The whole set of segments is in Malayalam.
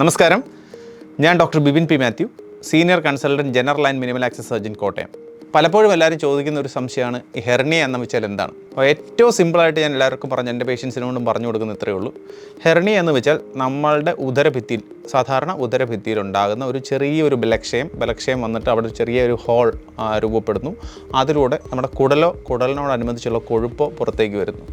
നമസ്കാരം. ഞാൻ doctor Bipin P Mathew senior consultant general and minimal access surgeon Kottayam. പലപ്പോഴും എല്ലാവരും ചോദിക്കുന്ന ഒരു സംശയമാണ് ഈ ഹെർണിയ എന്ന് വെച്ചാൽ എന്താണ്? അപ്പോൾ ഏറ്റവും സിമ്പിളായിട്ട് ഞാൻ എല്ലാവർക്കും പറഞ്ഞു എന്റെ പേഷ്യൻസിനോടും പറഞ്ഞു കൊടുക്കുന്ന ഇത്രയേ ഉള്ളൂ. ഹെർണിയ എന്ന് വെച്ചാൽ നമ്മളുടെ ഉദരഭിത്തിയിൽ സാധാരണ ഉദരഭിത്തിയിൽ ഉണ്ടാകുന്ന ഒരു ചെറിയൊരു ബലക്ഷയം ബലക്ഷയം വന്നിട്ട് അവിടെ ചെറിയൊരു ഹോൾ രൂപപ്പെടുന്നു. അതിലൂടെ നമ്മുടെ കുടലോ കുടലിനോടനുബന്ധിച്ചുള്ള കൊഴുപ്പോ പുറത്തേക്ക് വരുന്നു.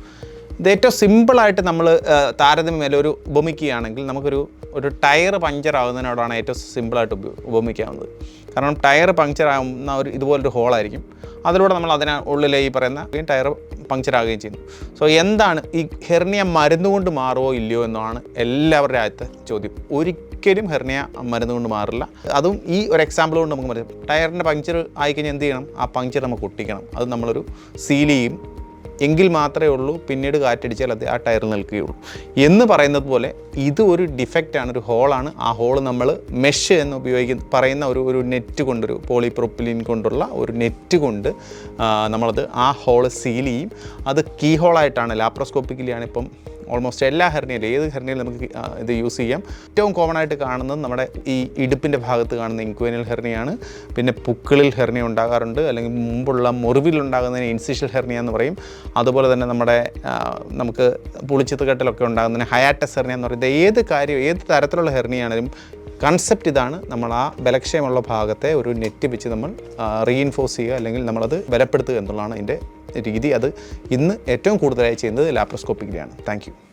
ഇത് ഏറ്റവും സിമ്പിളായിട്ട് നമ്മൾ താരതമ്യം ഒരു ഉപമിക്കുകയാണെങ്കിൽ നമുക്കൊരു ഒരു ടയർ പഞ്ചർ ആകുന്നതിനോടാണ് ഏറ്റവും സിമ്പിളായിട്ട് ഉപ ഉപമിക്കാവുന്നത്. കാരണം ടയർ പങ്ക്ചർ ആകുന്ന ഒരു ഇതുപോലൊരു ഹോളായിരിക്കും. അതിലൂടെ നമ്മൾ അതിന് ഉള്ളിലെ ഈ പറയുന്ന ടയർ പങ്ക്ചർ ആകുകയും ചെയ്യുന്നു. സോ എന്താണ് ഈ ഹെർണിയ മരുന്ന് കൊണ്ട് മാറുമോ ഇല്ലയോ എന്നാണ് എല്ലാവരുടെ ആദ്യത്തെ ചോദ്യം. ഒരിക്കലും ഹെർണിയ മരുന്ന് കൊണ്ട് മാറില്ല. അതും ഈ ഒരു എക്സാമ്പിൾ കൊണ്ട് നമുക്ക് പറയാം ടയറിന്റെ പങ്ക്ചർ ആയിക്കഴിഞ്ഞാൽ എന്ത് ചെയ്യണം? ആ പങ്ക്ചർ നമുക്ക് ഒട്ടിക്കണം അത് നമ്മളൊരു സീൽ ചെയ്യും. എങ്കിൽ മാത്രമേ ഉള്ളൂ പിന്നീട് കാറ്റടിച്ചാൽ അത് ആ ടയർ നിൽക്കുകയുള്ളൂ. എന്ന് പറയുന്നത് പോലെ ഇത് ഒരു ഡിഫക്റ്റാണ് ഒരു ഹോളാണ് ആ ഹോൾ നമ്മൾ മെഷ് എന്ന് ഉപയോഗിക്കുന്ന പറയുന്ന ഒരു ഒരു നെറ്റ് കൊണ്ടൊരു പോളിപ്രോപ്പിലിൻ കൊണ്ടുള്ള ഒരു നെറ്റ് കൊണ്ട് നമ്മളത് ആ ഹോൾ സീൽ ചെയ്യും. അത് കീ ഹോളായിട്ടാണ് ലാപ്രോസ്കോപ്പിക്കലിയാണ് ഇപ്പം ഓൾമോസ്റ്റ് എല്ലാ ഹെർണിയിലും ഏത് ഹെർണിയിലും നമുക്ക് ഇത് യൂസ് ചെയ്യാം. ഏറ്റവും കോമൺ ആയിട്ട് കാണുന്നത് നമ്മുടെ ഈ ഇടുപ്പിന്റെ ഭാഗത്ത് കാണുന്ന ഇൻക്വേനിയൽ ഹെർണിയാണ് പിന്നെ പുക്കിളിൽ ഹെർണിയ ഉണ്ടാകാറുണ്ട്. അല്ലെങ്കിൽ മുമ്പുള്ള മുറിവിൽ ഉണ്ടാകുന്നതിന് ഇൻസിഷ്യൽ ഹെർണിയ എന്ന് പറയും. അതുപോലെ തന്നെ നമ്മുടെ നമുക്ക് നമുക്ക് പുളിച്ചിത്തുകെട്ടിലൊക്കെ ഉണ്ടാകുന്നതിന് ഹയാറ്റസ് ഹെർണിയ എന്ന് പറയുന്നത് ഏത് കാര്യം ഏത് തരത്തിലുള്ള ഹെർണിയാണെങ്കിലും കൺസെപ്റ്റ് ഇതാണ് നമ്മൾ ആ ബലക്ഷയമുള്ള ഭാഗത്തെ ഒരു നെറ്റ് വെച്ച് നമ്മൾ റീഇൻഫോഴ്സ് ചെയ്യുക. അല്ലെങ്കിൽ നമ്മളത് ബലപ്പെടുത്തുക എന്നുള്ളതാണ് അതിന്റെ രീതി അത് ഇന്ന് ഏറ്റവും കൂടുതലായി ചെയ്യുന്നത് ലാപ്രോസ്കോപ്പിക്കിലാണ് താങ്ക്